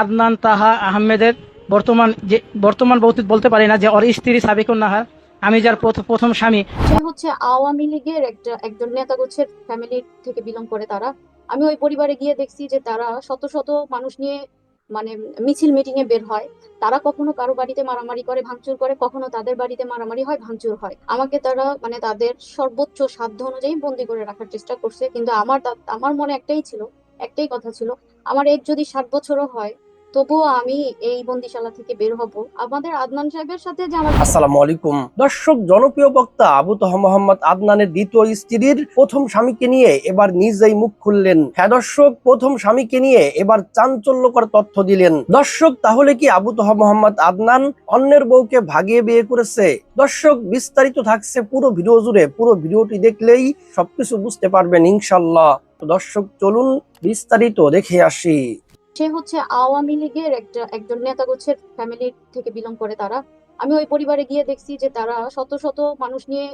আদনান তাহা আহমেদের বর্তমান যে, বর্তমান বলতে বলতে পারি না যে ওর স্ত্রী সাবিকুন নাহার, আমি যার প্রথম স্বামী। সে হচ্ছে আওয়ামী লীগের একটা, একজন নেতা গোছের ফ্যামিলি থেকে বিলং করে তারা। আমি ওই পরিবারে গিয়ে দেখছি যে তারা শত শত মানুষ নিয়ে মানে মিছিল মিটিং এ বের হয়। তারা কখনো কারও বাড়িতে মারামারি করে, ভাঙচুর করে, কখনো তাদের বাড়িতে মারামারি হয়, ভাঙচুর হয়। আমাকে তারা মানে তাদের সর্বোচ্চ সাধ্য অনুযায়ী বন্দি করে রাখার চেষ্টা করছে। কিন্তু আমার আমার মনে একটাই ছিল, একটাই কথা ছিল আমার এজ যদি ষাট বছরও হয়, তবুও আমি এই বন্দিশালা থেকে বের হব। আমাদের আদনান সাহেবের সাথে আসসালামু আলাইকুম। দর্শক, জনপ্রিয় বক্তা আবু তহ মোহাম্মদ আদনানের দ্বিতীয় স্ত্রীর প্রথম স্বামীকে নিয়ে এবার নিজেই মুখ খুললেন। হ্যাঁ দর্শক, প্রথম স্বামীকে নিয়ে এবার চাঞ্চল্যকর তথ্য দিলেন। দর্শক, তাহলে কি আবু তহ মোহাম্মদ আদনান অন্যের বউকে ভাগিয়ে বিয়ে করেছে? দর্শক, বিস্তারিত থাকছে পুরো ভিডিও জুড়ে। পুরো ভিডিওটি দেখলেই সবকিছু বুঝতে পারবেন ইনশাল্লাহ। তো দর্শক, চলুন বিস্তারিত দেখে আসি। সে হচ্ছে আওয়ামী লীগের একটা, একজন নেতা গোছের ফ্যামিলি থেকে বিলং করে তারা। আমি ওই পরিবারে গিয়ে দেখছি যে তারা শত শত মানুষ নিয়ে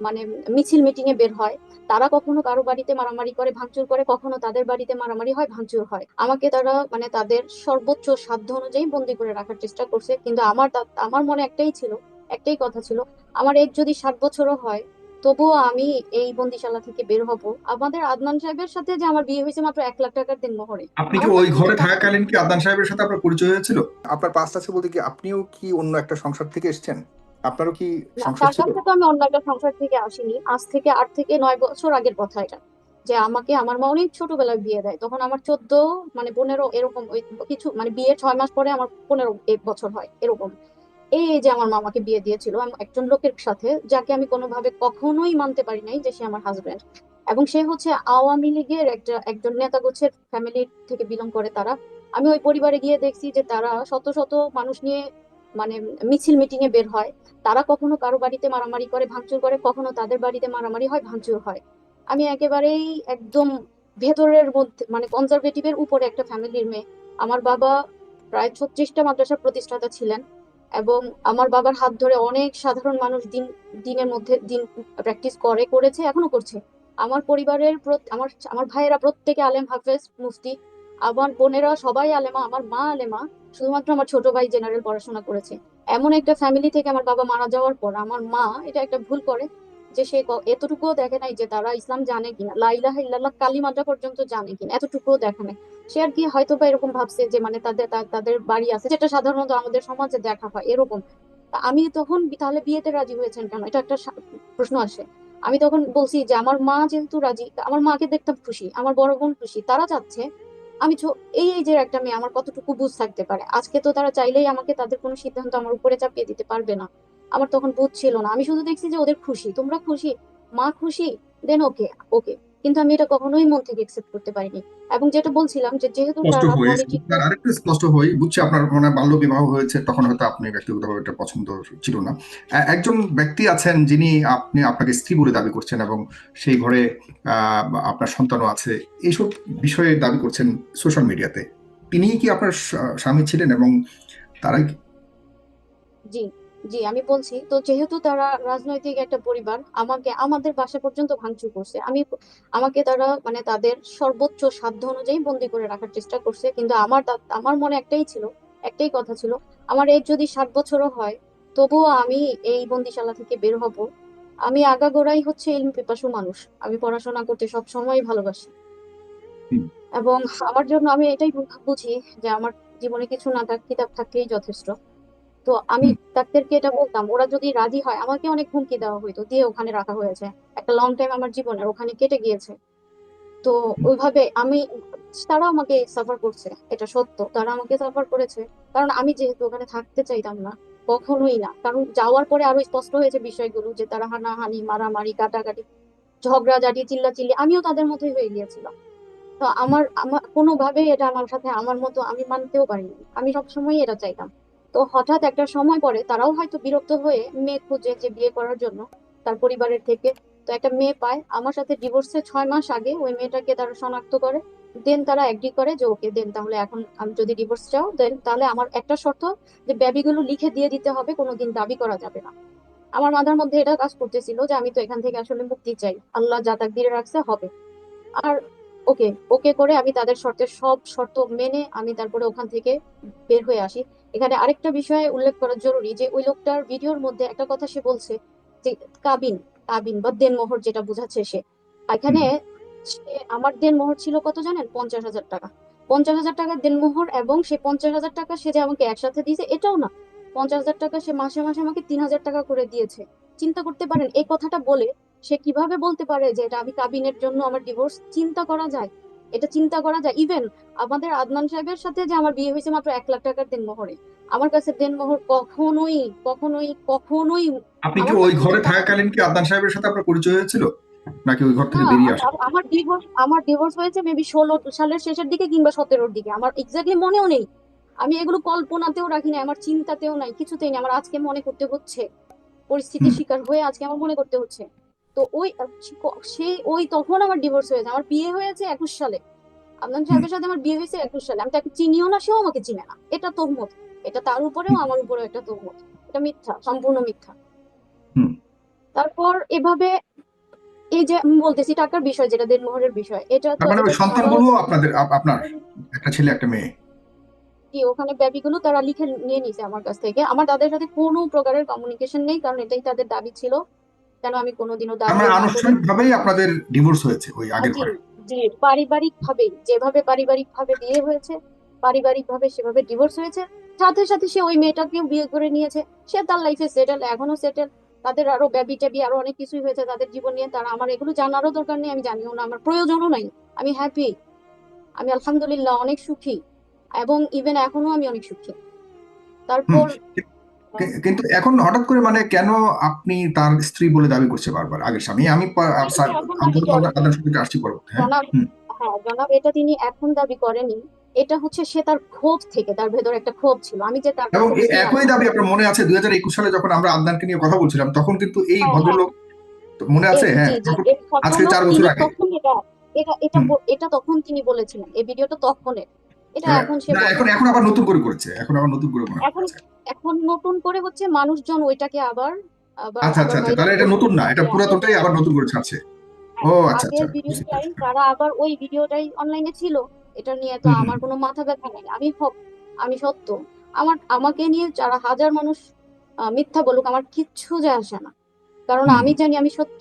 মানে মিছিল মিটিং এ বের হয়। তারা কখনো কারও বাড়িতে মারামারি করে, ভাঙচুর করে, কখনো তাদের বাড়িতে মারামারি হয়, ভাঙচুর হয়। আমাকে তারা মানে তাদের সর্বোচ্চ সাধ্য অনুযায়ী বন্দি করে রাখার চেষ্টা করছে। কিন্তু আমার আমার মনে একটাই ছিল, একটাই কথা ছিল, আমার এজ যদি ষাট বছরও হয় তবুও আমি এই বন্দিশালা থেকে বের হব। আমাদের আদনান সাহেবের সাথে যে আমার বিয়ে হয়েছে মাত্র এক লাখ টাকার দিন মোহরে। আপনি কি ওই ঘরে থাকাকালীন কি আদনান সাহেবের সাথে আপনার পরিচয় হয়েছিল? আপনার পাস্ট আছে বলতে কি আপনিও কি অন্য একটা সংসার থেকে এসেছেন? আপনারও কি সংসার ছিল? কাছে তো আমি অন্য একটা সংসার থেকে আসিনি। আজ থেকে আট থেকে নয় বছর আগের কথা এটা। যে আমাকে আমার মা অনেক ছোটবেলায় বিয়ে দেয়। তখন আমার চোদ্দ মানে পনেরো এরকম ওই কিছু মানে বিয়ের ছয় মাস পরে আমার পনেরো এক বছর হয় এরকম। এই যে আমার মামাকে বিয়ে দিয়েছিল একজন লোকের সাথে, যাকে আমি কোনোভাবে কখনোই মানতে পারি নাই যে সে আমার হাজবেন্ড এবং সে হচ্ছে আওয়ামী লীগের একটা, একজন নেতা গোছের ফ্যামিলি থেকে বিলং করে তারা। আমি ওই পরিবারে গিয়ে দেখছি যে তারা শত শত মানুষ নিয়ে মানে মিছিল মিটিং এ বের হয়। তারা কখনো কারও বাড়িতে মারামারি করে, ভাঙচুর করে, কখনো তাদের বাড়িতে মারামারি হয়, ভাঙচুর হয়। আমি একেবারেই একদম ভেতরের মধ্যে মানে কনজারভেটিভের উপরে একটা ফ্যামিলির মেয়ে। আমার বাবা প্রায় ছত্রিশটা মাদ্রাসার প্রতিষ্ঠাতা ছিলেন। এবং আমার বাবার হাত ধরে অনেক সাধারণ মানুষ দিন, দিনের মধ্যে দিন প্র্যাকটিস করে, করেছে, এখনও করছে। আমার পরিবারের আমার আমার ভাইয়েরা প্রত্যেকে আলেম হাফেজ, মুফতি আমার বোনেরা সবাই আলেমা, আমার মা আলেমা, শুধুমাত্র আমার ছোট ভাই জেনারেল পড়াশোনা করেছে। এমন একটা ফ্যামিলি থেকে আমার বাবা মারা যাওয়ার পর আমার মা এটা একটা ভুল করে যে সে এতটুকুও দেখে নাই যে তারা ইসলাম জানে কিনা লাইলাহা ইল্লাল্লাহ কালিমাটা পর্যন্ত জানে কিনা, এতটুকুও দেখে নাই। সে আর কি হয়তো বা এরকম ভাবছে যে মানে তাদের তাদের বাড়ি আছে, যেটা সাধারণত আমাদের সমাজে দেখা হয় এরকম। আমি তখন তাহলে বিয়েতে রাজি হয়েছেন কেন? এটা একটা প্রশ্ন আসে। আমি তখন বলছি যে আমার মা যেহেতু রাজি আমার মাকে দেখতাম খুশি, আমার বড় বোন খুশি, তারা চাচ্ছে আমি এই এই যে একটা মেয়ে, আমার কতটুকু বুঝ থাকতে পারে? আজকে তো তারা চাইলেই আমাকে তাদের কোনো সিদ্ধান্ত আমার উপরে চাপিয়ে দিতে পারবে না। আমার তখন বুঝ ছিল না। আমি শুধু দেখছি যে ওদের খুশি। তোমরা খুশি? মা খুশি? দেন ওকে ওকে কিন্তু আমি এটা কখনোই মন থেকে একসেপ্ট করতে পারিনি। এবং যেটা বলছিলাম যে যেহেতু তারা আরেকটু স্পষ্ট হই বুঝছি আপনার মানে বাল্য বিবাহ হয়েছে তখন হয়তো আপনি ব্যক্তিগতভাবে এটা পছন্দ ছিল না। একজন ব্যক্তি আছেন যিনি আপনি আপনাকে স্ত্রী বলে দাবি করছেন এবং সেই ঘরে আহ, আপনার সন্তানও আছে। এইসব বিষয়ে দাবি করছেন সোশ্যাল মিডিয়াতে তিনি কি আপনার স্বামী ছিলেন এবং তারাই জি। জি আমি বলছি তো যেহেতু তারা রাজনৈতিক একটা পরিবার আমাকে আমাদের বাসা পর্যন্ত ভাঙচুর করছে। আমি আমাকে তারা মানে তাদের সর্বোচ্চ সাধ্য অনুযায়ী বন্দি করে রাখার চেষ্টা করছে কিন্তু আমার আমার মনে একটাই ছিল একটাই কথা ছিল আমার এজ যদি ষাট বছরও হয় তবুও আমি এই বন্দিশালা থেকে বের হব। আমি আগাগোড়াই হচ্ছে ইলম পিপাসু মানুষ আমি পড়াশোনা করতে সব সময় ভালোবাসি এবং আমার জন্য আমি এটাই বুঝি যে আমার জীবনে কিছু না থাক কিতাব থাকলেই যথেষ্ট। তো আমি ডাক্তারকে এটা বলতাম, ওরা যদি রাজি হয়, আমাকে অনেক হুমকি দেওয়া হইতো দিয়ে ওখানে রাখা হয়েছে। একটা লং টাইম আমার জীবনের, ওখানে কেটে গিয়েছে। তো ওইভাবে আমি, তারা আমাকে সাফার করছে, এটা সত্য। তারা আমাকে সাফার করেছে। কারণ আমি যেহেতু ওখানে থাকতে চাইতাম না, কখনোই না। কারণ যাওয়ার পরে আরও স্পষ্ট হয়েছে বিষয়গুলো যে তারা হানাহানি, মারামারি, কাটাকাটি, ঝগড়াঝাটি, চিল্লাচিল্লি, আমিও তাদের মতোই হয়ে গিয়েছিলাম। তো আমার আমার, কোনোভাবেই এটা আমার সাথে, আমার মতো আমি মানতেও পারিনি। আমি সবসময় এটা চাইতাম। তো হঠাৎ একটা সময় পরে তারাও হয়তো বিরক্ত হয়ে মেয়ে খুঁজে যে বিয়ে করার জন্য তার পরিবারের থেকে। তো একটা মেয়ে পায়, আমার সাথে ডিভোর্সের ছয় মাস আগে ওই মেয়েটাকে তারা শনাক্ত করে। দেন তারা এগ্রি করে যে ওকে দেন তাহলে এখন আমি যদি ডিভোর্স চাও দেন তাহলে আমার একটা শর্ত যে বেবিগুলো লিখে দিয়ে দিতে হবে, কোনোদিন দাবি করা যাবে না। আমার মাথার মধ্যে এটা কাজ করতেছিল যে, আমি তো এখান থেকে আসলে মুক্তি চাই। আল্লাহ যা তাকদিরে রাখছে, হবে। আর ওকে ওকে করে আমি তাদের শর্তের সব শর্ত মেনে আমি তারপরে ওখান থেকে বের হয়ে আসি। এখানে আরেকটা বিষয় উল্লেখ করা জরুরি যে ওই লোকটার ভিডিওর মধ্যে একটা কথা সে বলছে যে কাবিন কাবিন বা দেনমোহর যেটা বোঝাচ্ছে সে। এখানে আমার দেনমোহর ছিল কত জানেন? পঞ্চাশ হাজার টাকা। পঞ্চাশ হাজার টাকা দেনমোহর এবং সে পঞ্চাশ হাজার টাকা সে যে আমাকে একসাথে দিয়েছে এটাও না। পঞ্চাশ হাজার টাকা সে মাসে মাসে আমাকে তিন হাজার টাকা করে দিয়েছে। চিন্তা করতে পারেন এই কথাটা বলে সে কীভাবে বলতে পারে যে এটা আমি কাবিনের জন্য আমার ডিভোর্স চিন্তা করা যায়? এটা চিন্তা করা যায়? ইভেন আমাদের আদনান সাহেবের সাথে যে আমার বিয়ে হয়েছে মাত্র এক লাখ টাকার দেনমোহরে। আমার কাছে দেনমোহর কখনোই কখনোই কখনোই আপনি কি ওই ঘরে থাকাকালীন কি আদনান সাহেবের সাথে আপনার পরিচয় হয়েছিল? নাকি ওই ঘর থেকে বেরিয়ে আসে আমার ডিভোর্স আমার ডিভোর্স হয়েছে মেবি ষোলো সালের শেষের দিকে কিংবা সতেরোর দিকে। আমার এক্স্যাক্টলি মনেও নেই। আমি এগুলো কল্পনাতেও রাখি না আমার চিন্তাতেও নাই কিছুতেই নেই। আমার আজকে মনে করতে হচ্ছে। পরিস্থিতির শিকার হয়ে আজকে আমার মনে করতে হচ্ছে। তো ওই সে ওই তখন আমার ডিভোর্স হয়েছে। আমার বিয়ে হয়েছে একুশ সালে। আদনান সাহেবের সাথে আমার বিয়ে হয়েছে একুশ সালে। আমি তাকে চিনিও না সেও আমাকে চিনে না। এটা তহমত। এটা তার উপরেও আমার উপরেও একটা তহমত। এটা মিথ্যা সম্পূর্ণ মিথ্যা। তারপর এভাবে এই যে আমি বলতেছি টাকার বিষয় যেটা দেনমোহরের বিষয় এটা তো তার মানে সন্তানগুলো আপনাদের আপনার একটা ছেলে একটা মেয়ে। কি ওখানে বেবিগুলো তারা লিখে নিয়ে নিছে আমার কাছ থেকে। আমার তাদের সাথে কোনো প্রকারের কমিউনিকেশন নেই কারণ এটাই তাদের দাবি ছিল। কেন আমি কোনোদিনও তার দাবি মানে আনুষ্ঠানিক ভাবেই আপনাদের ডিভোর্স হয়েছে ওই আগের ঘরে জি পারিবারিক ভাবে যেভাবে পারিবারিক ভাবে বিয়ে হয়েছে পারিবারিক ভাবে সেভাবে ডিভোর্স হয়েছে সাথে সাথে সে ওই মেয়েটাকেও বিয়ে করে নিয়েছে সে তার লাইফে সেটেল এখনও সেটেল তাদের আরও বেবি টেবি আরও অনেক কিছুই হয়েছে তাদের জীবন নিয়ে তারা আমার এগুলো জানারও দরকার নেই আমি জানিও না আমার প্রয়োজনও নাই আমি হ্যাপি আমি আলহামদুলিল্লাহ অনেক সুখী এবং ইভেন এখনও আমি অনেক সুখী। তারপর কিন্তু এখন হঠাৎ করে মানে কেন আপনি তার স্ত্রী বলে দাবি করছে বারবার? আগের স্বামী আমি পা- আ- স্যার, এখন দাবি করে। আদান সম্পর্কে আসছি পরবর্তী হ্যাঁ? জনাব। হ্যাঁ জনাব এটা তিনি এখন দাবি করেনি। এটা হচ্ছে সে তার ক্ষোভ থেকে তার ভেতর একটা ক্ষোভ ছিল। আমি যে তার এবং একই দাবি আপনার মনে আছে দুই হাজার একুশ সালে যখন আমরা আদনানকে নিয়ে কথা বলছিলাম তখন কিন্তু এই হ্যাঁ, ভদ্রলোক মনে আছে? হ্যাঁ আজকে চার বছর আগে। এটা এটা এটা তখন তিনি বলেছিলেন। এই ভিডিওটা তখনের। এটা এখন সে এখন এখন আবার নতুন করে করেছে। এখন আবার নতুন করে এখন এখন নতুন করে হচ্ছে মানুষজন ওইটাকে আবার আচ্ছা আচ্ছা আচ্ছা তাহলে এটা নতুন না এটা পুরাতনটাই আবার নতুন করে ছাড়ছে। ও আচ্ছা আচ্ছা ভিডিওটাই তারা আবার ওই ভিডিওটাই অনলাইনে ছিল এটা নিয়ে তো। আমার কোনো মাথা ব্যথা নাই আমি হক আমি সত্য। আমার আমাকে নিয়ে যারা হাজার মানুষ মিথ্যা বলুক আমার কিচ্ছু যায় আসে না। কারণ আমি জানি আমি সত্য।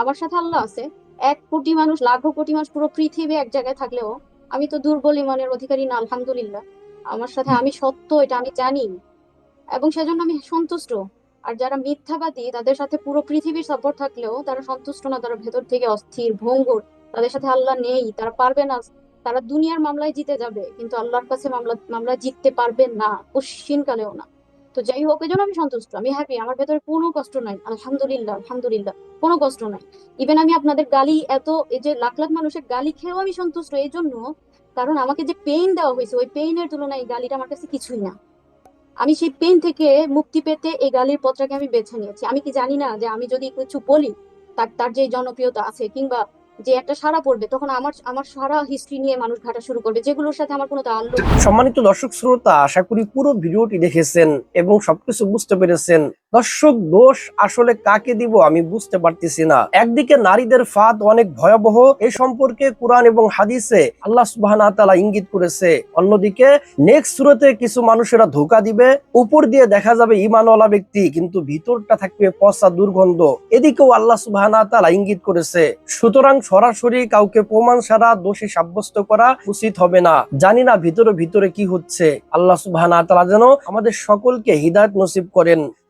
আমার সাথে আল্লাহ আছে এক কোটি মানুষ লাখো কোটি মানুষ পুরো পৃথিবী এক জায়গায় থাকলেও আমি তো দুর্বল ইমানের অধিকারী না আলহামদুলিল্লাহ। আমার সাথে আমি সত্য এটা আমি জানি। এবং সেজন্য আমি সন্তুষ্ট। আর যারা মিথ্যাবাদী, তাদের সাথে পুরো পৃথিবীর সাপোর্ট থাকলেও তারা সন্তুষ্ট না, তারা ভেতর থেকে অস্থির, ভঙ্গুর, তাদের সাথে আল্লাহ নেই, তারা পারবে না। তারা দুনিয়ার মামলায় জিতে যাবে, কিন্তু আল্লাহর কাছে মামলা মামলা জিততে পারবে না কালেও না। তো যাই হোক এই জন্য আমি সন্তুষ্ট, আমি হ্যাপি আমার ভেতরে কোনো কষ্ট নাই। আলহামদুলিল্লাহ আলহামদুলিল্লাহ, কোনো কষ্ট নাই। ইভেন আমি আপনাদের গালি, এত, এই যে লাখ লাখ মানুষের গালি খেয়েও আমি সন্তুষ্ট এই জন্য কারণ আমাকে যে পেইন দেওয়া হয়েছে, ওই পেইনের তুলনায় গালিটা আমার কাছে কিছুই না। আমি সেই পেন থেকে মুক্তি পেতে এই গালির পথটাকে আমি বেছে নিয়েছি। আমি কি জানি না যে আমি যদি কিছু বলি, তার তার যে জনপ্রিয়তা আছে কিংবা যে একটা সারা পড়বে, তখন আমার আমার সারা হিস্ট্রি নিয়ে মানুষ ঘাটা শুরু করবে, যেগুলোর সাথে আমার কোনো তাল্লুক সম্মানিত দর্শক শ্রোতা, আশা করি পুরো ভিডিওটি দেখেছেন এবং সবকিছু বুঝতে পেরেছেন। দর্শক, দোষ আসলে কাকে দিব আমি বুঝতে পারতেছি না। একদিকে নারীদের ফাঁদ অনেক ভয়াবহ এই সম্পর্কে কোরআন এবং হাদিসে আল্লাহ সুবাহ ইঙ্গিত করেছে। অন্যদিকে নেক্সট সুরতে কিছু মানুষেরা ধোকা দিবে, উপর দিয়ে দেখা যাবে ইমানওয়ালা ব্যক্তি, কিন্তু ভিতরটা থাকবে পচা দুর্গন্ধ। এদিকেও আল্লাহ সুবাহ ইঙ্গিত করেছে, সুতরাং সরাসরি কাউকে প্রমাণ ছাড়া দোষী সাব্যস্ত করা উচিত হবে না। জানি না ভিতরে ভিতরে কি হচ্ছে। আল্লাহ সুবাহ যেন আমাদের সকলকে হৃদায়ত নসিব করেন।